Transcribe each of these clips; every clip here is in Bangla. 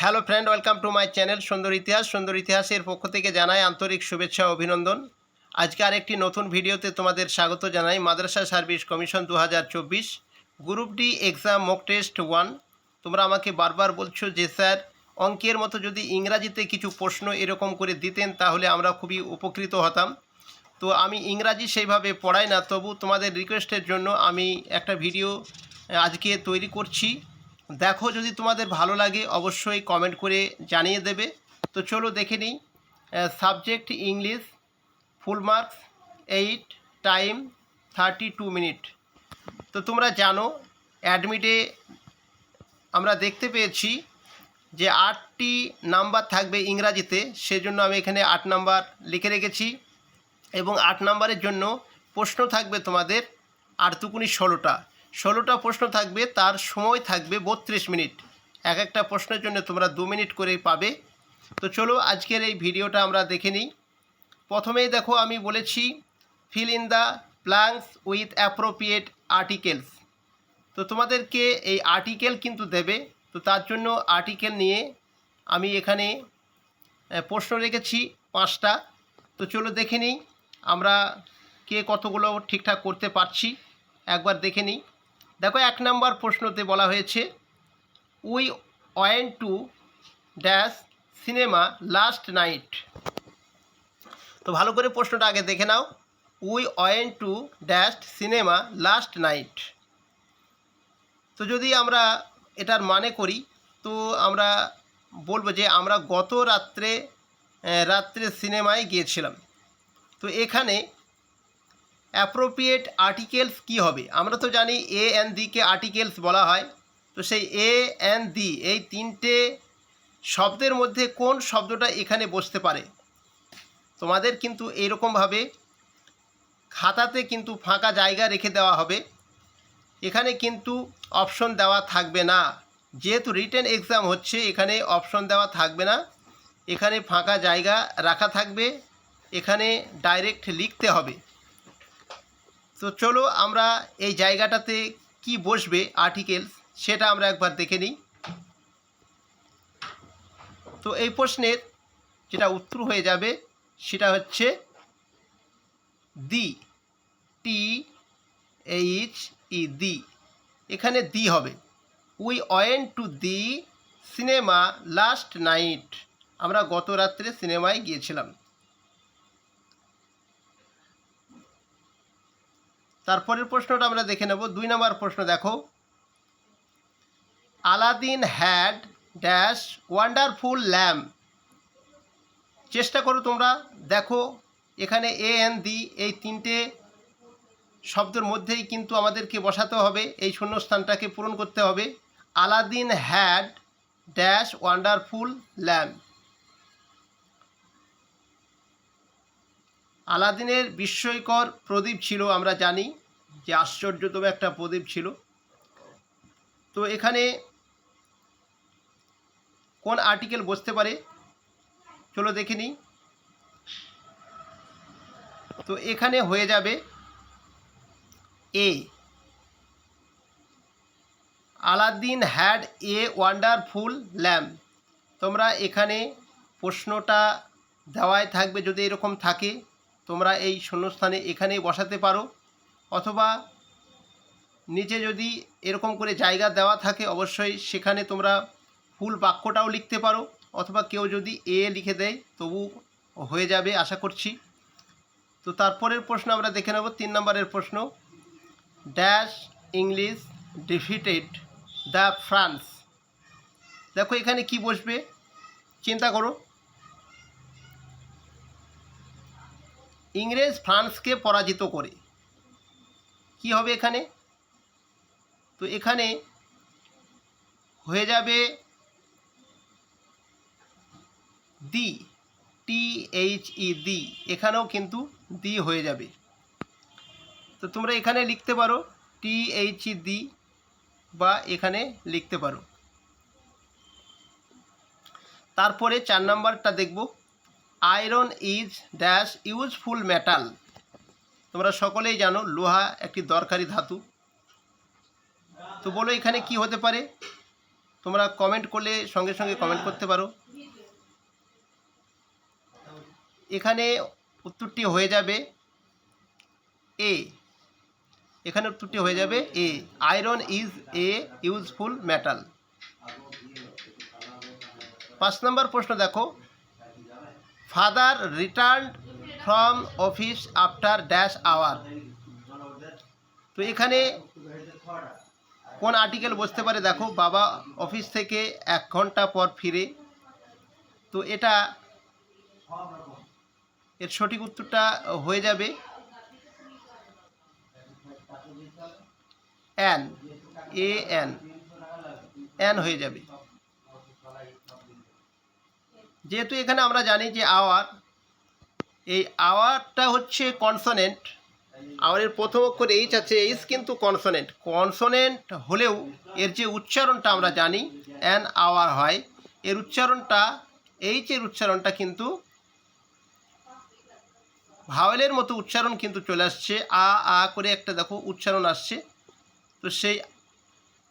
Hello friend, welcome to my channel সুন্দর ইতিহাস। সুন্দর ইতিহাসের পক্ষ থেকে জানাই আন্তরিক শুভেচ্ছা, অভিনন্দন। আজকে আরেকটি নতুন ভিডিওতে তোমাদের স্বাগত জানাই মাদ্রাসা সার্ভিস কমিশন দু হাজার চব্বিশ। Group D exam mock test one. তোমরা আমাকে বারবার বলছো যে, স্যার, অঙ্কের মতো যদি ইংরাজিতে কিছু প্রশ্ন এরকম করে দিতেন, তাহলে আমরা খুবই উপকৃত হতাম। তো আমি ইংরাজি সেইভাবে পড়াই না, তবু তোমাদের রিকোয়েস্টের জন্য আমি একটা ভিডিও আজকে তৈরি করছি। দেখো যদি তোমাদের ভালো লাগে, অবশ্যই কমেন্ট করে জানিয়ে দেবে। তো চলো দেখে নিই subject English full marks eight time thirty two minute তো তোমরা জানো অ্যাডমিটে আমরা দেখতে পেয়েছি যে আটটি নাম্বার থাকবে ইংরাজিতে, সেজন্য আমি এখানে আট নাম্বার লিখে রেখেছি। এবং আট নাম্বারের জন্য প্রশ্ন থাকবে তোমাদের আটটুকুনি ষোলোটা। ষোলোটা প্রশ্ন থাকবে, তার সময় থাকবে বত্রিশ মিনিট। এক একটা প্রশ্নের জন্য তোমরা দু মিনিট করে পাবে। তো চলো আজকের এই ভিডিওটা আমরা দেখে নিই। প্রথমেই দেখো, আমি বলেছি fill in the blanks with appropriate articles তো তোমাদেরকে এই আর্টিকেল কিন্তু দেবে। তো তার জন্য আর্টিকেল নিয়ে আমি এখানে প্রশ্ন রেখেছি পাঁচটা। তো চলো দেখে নিই, আমরা কে কতগুলো ঠিকঠাক করতে পারছি। একবার দেখে নিই। দেখো এক নম্বর প্রশ্নতে বলা হয়েছে, we went to dash cinema last night. তো ভালো করে প্রশ্নটা আগে দেখে নাও, we went to dash cinema last night. তো যদি আমরা এটার মানে করি, তো আমরা বলব যে আমরা গত রাত্রে রাত্রে সিনেমায় গিয়েছিলাম। তো এখানে অ্যাপ্রোপ্রিয়েট আর্টিকেলস কি হবে? আমরা তো জানি এ এন দিকে আর্টিকেলস বলা হয়। তো সেই এ অ্যান্ড দি এই তিনটে শব্দের মধ্যে কোন শব্দটা এখানে বসতে পারে? তোমাদের কিন্তু এইরকমভাবে খাতাতে কিন্তু ফাঁকা জায়গা রেখে দেওয়া হবে। এখানে কিন্তু অপশন দেওয়া থাকবে না। যেহেতু রিটেন এক্সাম হচ্ছে, এখানে অপশন দেওয়া থাকবে না। এখানে ফাঁকা জায়গা রাখা থাকবে। এখানে ডাইরেক্ট লিখতে হবে। তো চলো আমরা এই জায়গাটাতে কি বসবে আর্টিকেলস সেটা আমরা একবার দেখে নিই। তো এই প্রশ্নের যেটা উত্তর হয়ে যাবে সেটা হচ্ছে দি টি এইচ ই দি এখানে দি হবে। We went to the cinema last night আমরা গত রাত্রে সিনেমায় গিয়েছিলাম। তারপরের প্রশ্নটা আমরা দেখে নেব। দুই নম্বর প্রশ্ন দেখো। Aladdin had dash wonderful lamp চেষ্টা করো তোমরা। দেখো, এখানে এ এন দি, এই তিনটে শব্দের মধ্যেই কিন্তু আমাদেরকে বসাতে হবে। এই শূন্যস্থানটাকে পূরণ করতে হবে। Aladdin had dash wonderful lamp আলাদিনের বিস্ময়কর প্রদীপ ছিল, আমরা জানি যে আশ্চর্যতম একটা প্রদীপ ছিল। তো এখানে কোন আর্টিকেল বসতে পারে? চলো দেখে নিই। তো এখানে হয়ে যাবে a Aladdin had a wonderful lamp তোমরা এখানে প্রশ্নটা দেওয়ায় থাকবে, যদি এরকম থাকে। তোমরা এই শূন্যস্থানে এখানেই বসাতে পারো। অথবা নিচে যদি এরকম করে জায়গা দেওয়া থাকে, অবশ্যই সেখানে তোমরা ফুল বাক্যটাও লিখতে পারো। অথবা কেউ যদি এ লিখে দেয়, তবু হয়ে যাবে আশা করছি। তো তারপরের প্রশ্ন আমরা দেখে নেব, তিন নম্বরের প্রশ্ন। Dash English defeated the France. দেখো এখানে কি বসবে? চিন্তা করো। ইংরেজ ফ্রান্সকে পরাজিত করে। কি হবে এখানে? তো এখানে হয়ে যাবে দি টি এইচ ই দি এখানেও কিন্তু দি হয়ে যাবে। তো তোমরা এখানে লিখতে পারো টি এইচ ই দি বা এখানে লিখতে পারো। তারপরে চার নাম্বারটা দেখব। Iron is dash useful metal. তোমরা সকলেই জানো লোহা একটি দরকারি ধাতু। তো বলো এখানে কি হতে পারে? তোমরা কমেন্ট করলে সঙ্গে সঙ্গে কমেন্ট করতে পারো। এখানে উত্তরটি হয়ে যাবে এ এখানে উত্তরটি হয়ে যাবে a iron is a useful metal. পাঁচ নম্বর প্রশ্ন দেখো। Father return from office after dash hour তো এখানে কোন আর্টিকেল বসতে পারে দেখো, বাবা অফিস থেকে এক ঘণ্টা পর ফিরে। তো এটা এর সঠিক উত্তরটা হয়ে যাবে। অ্যান এ এন অ্যান হয়ে যাবে। যেহেতু এখানে আমরা জানি যে আওয়ার এই আওয়ারটা হচ্ছে কনসোনেন্ট আওয়ারের প্রথম অক্ষর এইচ আছে এইচ কিন্তু কনসোনেন্ট কনসোনেন্ট হলেও এর যে উচ্চারণটা আমরা জানি অ্যান আওয়ার হয়, এর উচ্চারণটা এইচ এর উচ্চারণটা কিন্তু ভাওয়েলের মতো উচ্চারণ কিন্তু চলে আসছে, আ আ করে একটা দেখো উচ্চারণ আসছে। তো সেই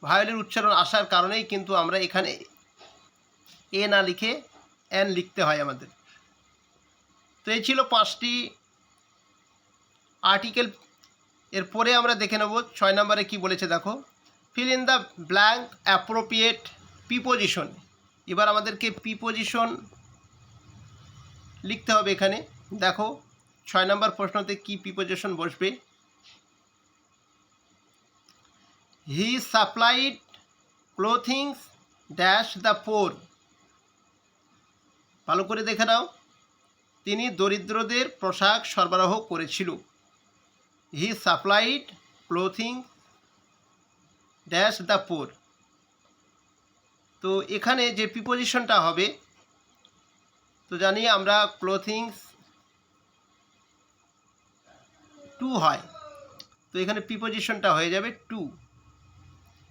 ভাওয়েলের উচ্চারণ আসার কারণেই কিন্তু আমরা এখানে এ না লিখে এন লিখতে হয় আমাদের। তো এই ছিল পাঁচটি আর্টিকেল এরপরে আমরা দেখে নেব ছয় নম্বরে কি বলেছে, দেখো। Fill in the blank appropriate preposition এবার আমাদেরকে প্রিপোজিশন লিখতে হবে এখানে। দেখো, ছয় নম্বর প্রশ্নতে কি প্রিপোজিশন বসবে? He supplied clothings dash the poor ভালো করে দেখে নাও। তিনি দরিদ্রদের পোশাক সরবরাহ করেছিল। He supplied clothing dash the poor তো এখানে যে প্রিপোজিশনটা হবে, তো জানি আমরা ক্লোথিংস টু হয়। তো এখানে প্রিপোজিশনটা হয়ে যাবে টু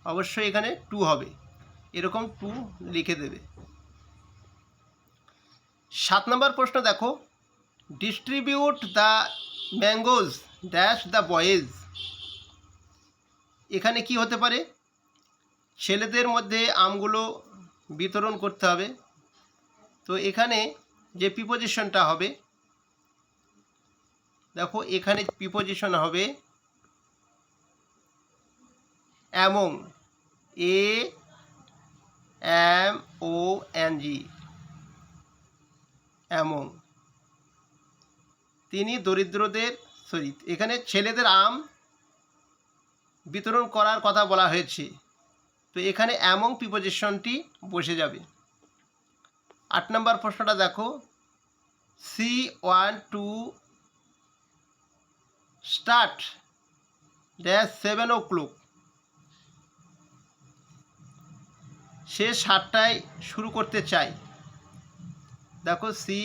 অবশ্যই এখানে টু হবে। এরকম টু লিখে দেবে। সাত নম্বর প্রশ্ন দেখো। Distribute the mangoes dash the boys এখানে কি হতে পারে? ছেলেদের মধ্যে আমগুলো বিতরণ করতে হবে। তো এখানে যে প্রিপোজিশনটা হবে, দেখো এখানে প্রিপোজিশন হবে among A M O N G among তিনি দরিদ্রদের সরি এখানে ছেলেদের আম বিতরণ করার কথা বলা হয়েছে। তো এখানে অ্যামং প্রিপোজিশনটি বসে যাবে। আট নম্বর প্রশ্নটা দেখো। She one to start dash seven o'clock সে সাতটায় শুরু করতে চায়। দেখো she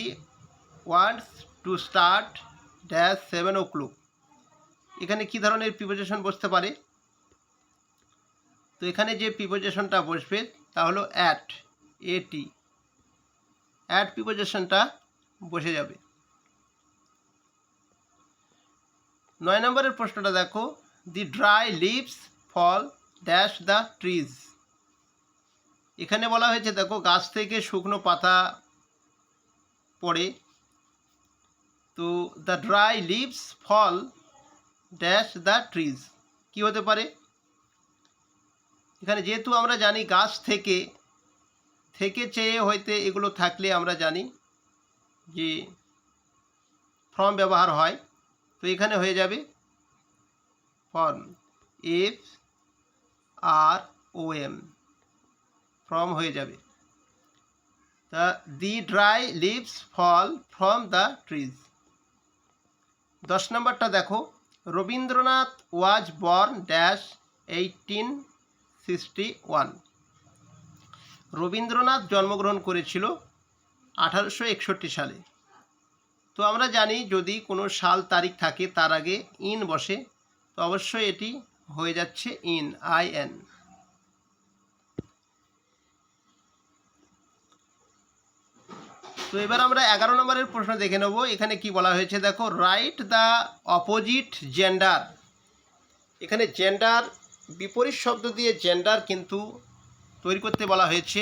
wants to start dash seven o'clock এখানে কী ধরনের প্রিপোজিশন বসতে পারে? তো এখানে যে প্রিপোজিশনটা বসবে তা হলো অ্যাট এটি অ্যাট প্রিপোজিশনটা বসে যাবে। নয় নম্বরের প্রশ্নটা দেখো। The dry leaves fall dash the trees এখানে বলা হয়েছে দেখো, গাছ থেকে শুকনো পাতা পড়ে। তো the dry leaves fall dash the trees কী হতে পারে? এখানে যেহেতু আমরা জানি গাছ থেকে থেকে চেয়ে হইতে এগুলো থাকলে আমরা জানি যে ফর্ম ব্যবহার হয়। তো এখানে হয়ে যাবে from F R O M from হয়ে যাবে। তা the dry leaves fall from the trees দশ নম্বরটা দেখো। Rabindranath was born dash eighteen sixty one Rabindranath জন্মগ্রহণ করেছিল আঠারোশো একষট্টি সালে। তো আমরা জানি যদি কোনো সাল তারিখ থাকে, তার আগে ইন বসে, তো অবশ্যই এটি হয়ে যাচ্ছে ইন, আই এন। তো এবার আমরা এগারো নম্বরের প্রশ্ন দেখে নেব। এখানে কি বলা হয়েছে দেখো রাইট দ্য অপোজিট জেন্ডার এখানে জেন্ডার বিপরীত শব্দ দিয়ে জেন্ডার কিন্তু তৈরি করতে বলা হয়েছে।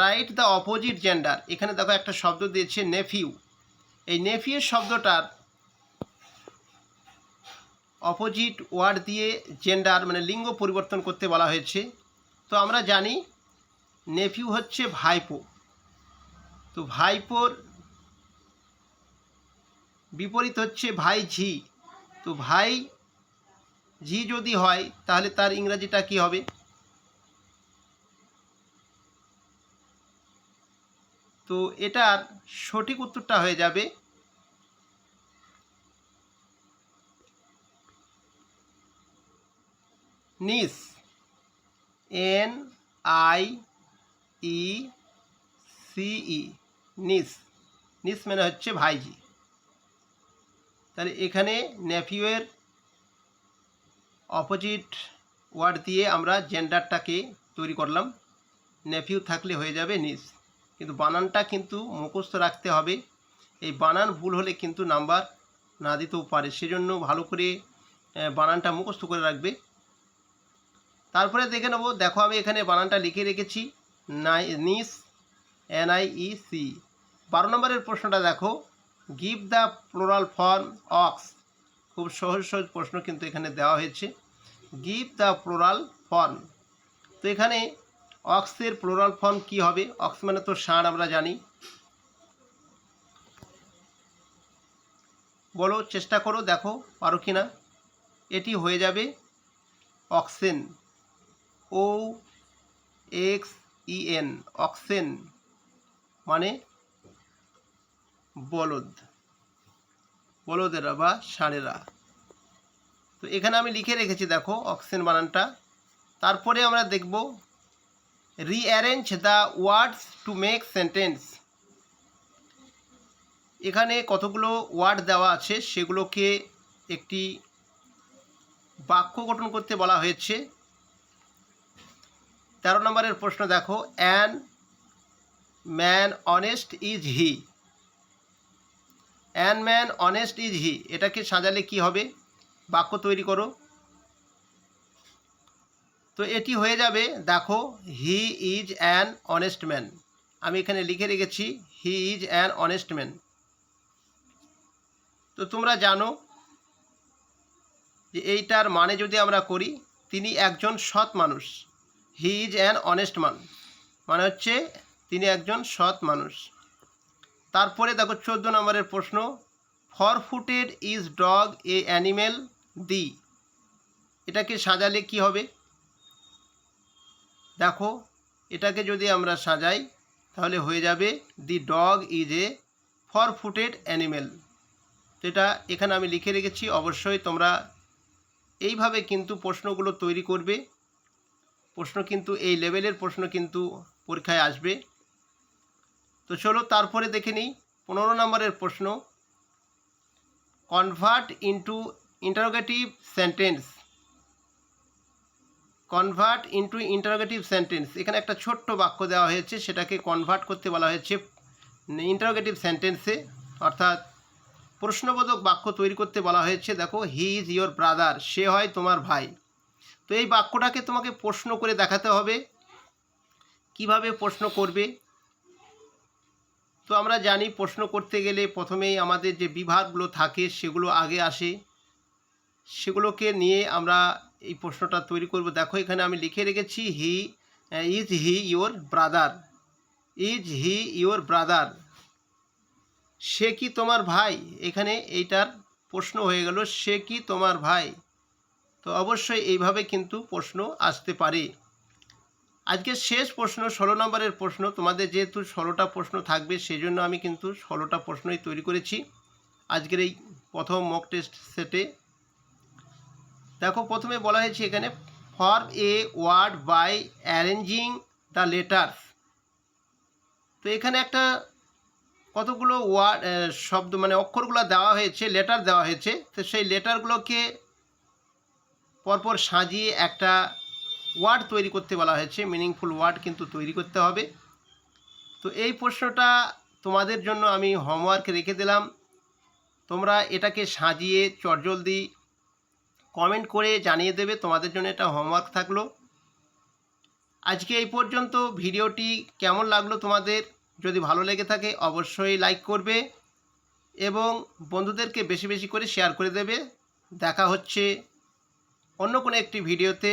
রাইট দ্য অপোজিট জেন্ডার এখানে দেখো একটা শব্দ দিয়েছে নেফিউ এই নেফিউ শব্দটার অপোজিট ওয়ার্ড দিয়ে জেন্ডার মানে লিঙ্গ পরিবর্তন করতে বলা হয়েছে। তো আমরা জানি নেফিউ হচ্ছে ভাইপো। তো ভাইপোর বিপরীত হচ্ছে ভাই ঝি। তো ভাই ঝি যদি হয়, তাহলে তার ইংরাজিটা কি হবে? তো এটার সঠিক উত্তরটা হয়ে যাবে নিস। এন আই ই সিই নিস। নিস মানে হচ্ছে ভাইজি। তাহলে এখানে নেফিউয়ের অপোজিট ওয়ার্ড দিয়ে আমরা জেন্ডারটাকে তৈরি করলাম। নেফিউ থাকলে হয়ে যাবে নিস। কিন্তু বানানটা কিন্তু মুখস্থ রাখতে হবে। এই বানান ভুল হলে কিন্তু নাম্বার না দিতেও পারে। সেজন্য ভালো করে বানানটা মুখস্থ করে রাখবে। তারপরে দেখে নেব, দেখো আমি এখানে বানানটা লিখে রেখেছি। নাই, নিস এন আই ই সি বারো নম্বরের প্রশ্নটা দেখো। Give the plural form ox খুব সহজ সহজ প্রশ্ন কিন্তু এখানে দেওয়া হয়েছে। গিভ দ্য প্লোরাল ফর্ম তো এখানে অক্সের প্লোরাল ফর্ম কি হবে? অক্স মানে তো ষাঁড় আমরা জানি। বলো, চেষ্টা করো, দেখো, পারো কি না এটি হয়ে যাবে oxen O X E N oxen মানে বলদ। বলদেরা বা ষাঁড়েরা। তো এখানে আমি লিখে রেখেছি, দেখো, অক্সিজেন বানানটা। তারপরে আমরা দেখব rearrange the words to make sentence এখানে কতগুলো ওয়ার্ড দেওয়া আছে, সেগুলোকে একটি বাক্য গঠন করতে বলা হয়েছে। তেরো নম্বরের প্রশ্ন, দেখো an man honest is he an man honest is he এটাকে সাজালে কি হবে? বাক্য তৈরি করো। তো এটি হয়ে যাবে, দেখো he is an honest man আমি এখানে লিখে রেখেছি he is an honest man তো তোমরা জানো যে এইটার মানে যদি আমরা করি, তিনি একজন সৎ মানুষ। হি ইজ অ্যান অনেস্ট মান মানে হচ্ছে তিনি একজন সৎ মানুষ। তারপরে দেখো চোদ্দ নম্বরের প্রশ্ন four footed is dog a animal the এটাকে সাজালে কি হবে? দেখো, এটাকে যদি আমরা সাজাই, তাহলে হয়ে যাবে the dog is a four footed animal তো এটা এখানে আমি লিখে রেখেছি, অবশ্যই তোমরা এইভাবে কিন্তু প্রশ্নগুলো তৈরি করবে। প্রশ্ন কিন্তু, এই লেভেলের প্রশ্ন কিন্তু পরীক্ষায় আসবে। তো চলো তারপরে দেখে নিই। পনেরো নম্বরের প্রশ্ন। Convert into interrogative sentence convert into interrogative sentence এখানে একটা ছোট্ট বাক্য দেওয়া হয়েছে, সেটাকে কনভার্ট করতে বলা হয়েছে ইন্টারোগেটিভ সেন্টেন্সে অর্থাৎ প্রশ্নবোধক বাক্য তৈরি করতে বলা হয়েছে, দেখো হি ইজ ইয়োর ব্রাদার সে হয় তোমার ভাই। তো এই বাক্যটাকে তোমাকে প্রশ্ন করে দেখাতে হবে। কীভাবে প্রশ্ন করবে? তো আমরা জানি প্রশ্ন করতে গেলে প্রথমেই আমাদের যে বিভাগগুলো থাকে সেগুলো আগে আসে। সেগুলোকে নিয়ে আমরা এই প্রশ্নটা তৈরি করব। দেখো, এখানে আমি লিখে রেখেছি, he, is he your brother? Is he your brother? সে কি তোমার ভাই? এখানে এইটার প্রশ্ন হয়ে গেল, সে কি তোমার ভাই? তো অবশ্যই এইভাবে কিন্তু প্রশ্ন আসতে পারে। আজকে শেষ প্রশ্ন, ষোলো নম্বরের প্রশ্ন। তোমাদের যেহেতু ষোলোটা প্রশ্ন থাকবে সেই জন্য আমি কিন্তু ষোলোটা প্রশ্নই তৈরি করেছি। আজকের এই প্রথম মক টেস্ট সেটে দেখো, প্রথমে বলা হয়েছে এখানে form a word by arranging the letters তো এখানে একটা কতগুলো ওয়ার্ড শব্দ মানে অক্ষরগুলো দেওয়া হয়েছে লেটার দেওয়া হয়েছে। তো সেই লেটারগুলোকে পরপর সাজিয়ে একটা ওয়ার্ড তৈরি করতে বলা হয়েছে মিনিংফুল ওয়ার্ড কিন্তু তৈরি করতে হবে। তো এই প্রশ্নটা তোমাদের জন্য আমি হোমওয়ার্ক রেখে দিলাম। তোমরা এটাকে সাজিয়ে চটজলদি কমেন্ট করে জানিয়ে দেবে, তোমাদের জন্য এটা হোমওয়ার্ক থাকল। আজকে এই পর্যন্ত, ভিডিওটি কেমন লাগল তোমাদের? যদি ভালো লেগে থাকে, অবশ্যই লাইক করবে এবং বন্ধুদেরকে বেশি বেশি করে শেয়ার করে দেবে। দেখা হচ্ছে অন্য কোনো একটি ভিডিওতে।